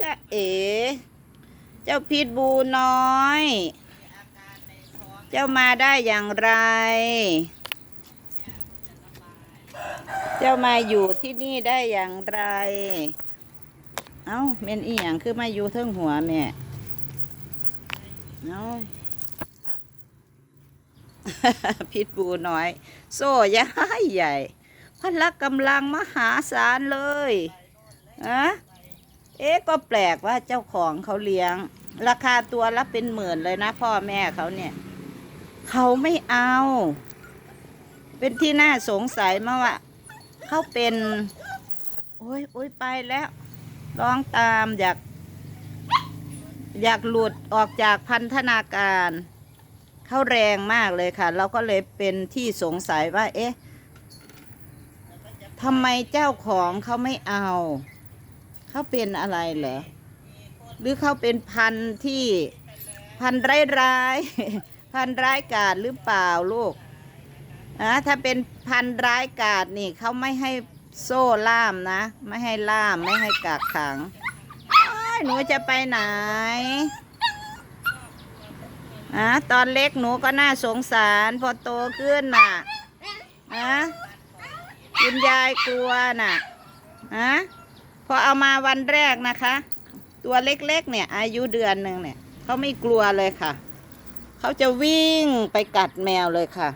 จะเอ๋เจ้าพิษบูน้อย เจ้ามาได้อย่างไร เจ้ามาอยู่ที่นี่ได้อย่างไร เอ้าเมนอีหยังคือมาอยู่เทิงหัวแม่เอ้าพิษบูน้อย โซ่ย้ายใหญ่พละกำลังมหาศาลเลยอะ เอ๊ะก็แปลกว่าเจ้าของเขาเลี้ยง ราคาตัวละเป็นหมื่นเลยนะ พ่อแม่เขาเนี่ย เขาไม่เอา เป็นที่น่าสงสัยมาว่าเขาเป็น โอ้ยโอ้ยไปแล้วร้องตามอยาก อยากหลุดออกจากพันธนาการเขาแรงมากเลยค่ะ เราก็เลยเป็นที่สงสัยว่า เอ๊ะทำไมเจ้าของเขาไม่เอา เขาเป็นอะไรเหรอ หรือเขาเป็นพันธุ์ที่พันธุ์ร้ายๆพันธุ์ร้ายกาจหรือเปล่าลูกอะถ้าเป็นพันธุ์ร้ายกาจนี่เขาไม่ให้โซ่ล่ามนะ ไม่ให้ล่ามไม่ให้กักขังหนูจะไปไหนอะตอนเล็กหนูก็น่าสงสารพอโตขึ้นน่ะอะคุณยายกลัวน่ะอะ พอเอามาวันแรกนะคะ ตัวเล็กๆเนี่ย อายุเดือนหนึ่งเนี่ยเขาไม่กลัวเลยค่ะ เขาจะวิ่งไปกัดแมวเลยค่ะ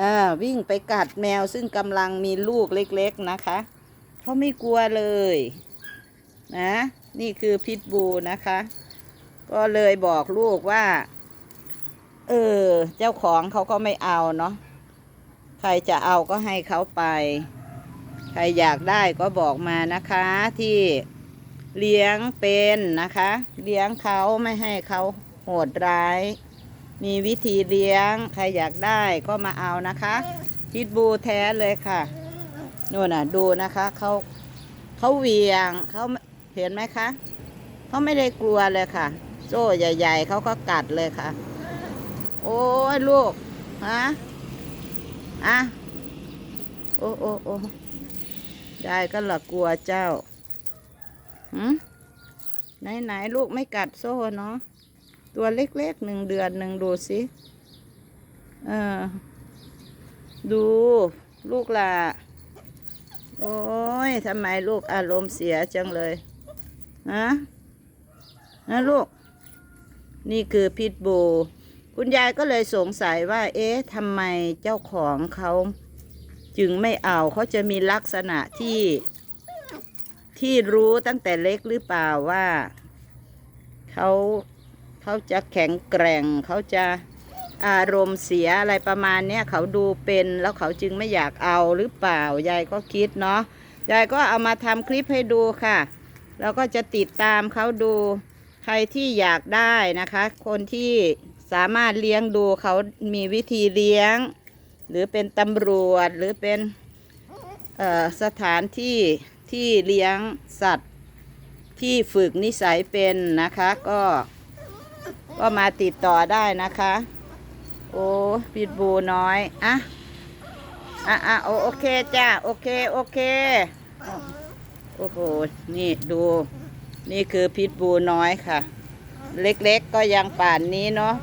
อ่าวิ่งไปกัดแมวซึ่งกำลังมีลูกเล็กๆนะคะ เขาไม่กลัวเลยนะ นี่คือพิษบูนะคะ ก็เลยบอกลูกว่า เออ เจ้าของเขาก็ไม่เอาเนาะ ใครจะเอาก็ให้เขาไป ใครอยากได้ก็บอกมานะคะที่เลี้ยงเป็นนะคะ เลี้ยงเขาไม่ให้เขาโหดร้าย มีวิธีเลี้ยง ใครอยากได้ก็มาเอานะคะพิทบูแท้เลยค่ะนู่นน่ะดูนะคะเขาเขาเวียงเขาเห็นไหมคะเขาไม่ได้กลัวเลยค่ะ โซ่ใหญ่ ๆเขาก็กัดเลยค่ะ โอ้ยลูกฮะอะโอ้โอ้โอ้ ยายก็ละกลัวเจ้าหืมไหนไหนๆลูกไม่กัดโซ่เนาะตัวเล็กๆหนึ่งเดือนหนึ่งดูสิเออดูลูกละโอ้ยทำไมลูกอารมณ์เสียจังเลยฮะนะลูก นี่คือพิษบู คุณยายก็เลยสงสัยว่า เอ๊ะทำไมเจ้าของเขา จึงไม่เอาเขาจะมีลักษณะที่ที่รู้ตั้งแต่เล็กหรือเปล่าว่าเขาเขาจะแข็งแกร่งเขาจะอารมณ์เสียอะไรประมาณเนี้ยเขาดูเป็นแล้วเขาจึงไม่อยากเอาหรือเปล่ายายก็คิดเนาะยายก็เอามาทำคลิปให้ดูค่ะ แล้วก็จะติดตามเขาดูใครที่อยากได้นะคะ คนที่สามารถเลี้ยงดูเขามีวิธีเลี้ยง หรือเป็นตำรวจหรือเป็นสถานที่ที่เลี้ยงสัตว์ที่ฝึกนิสัยเป็นนะคะก็ก็มาติดต่อได้นะคะ โอ้พิดบูน้อยอะอะอะโอโอเคจ้าโอเคโอเคโอ้โหนี่ดูนี่คือพิษบูน้อยค่ะ เล็กๆก็ยังป่านนี้เนาะ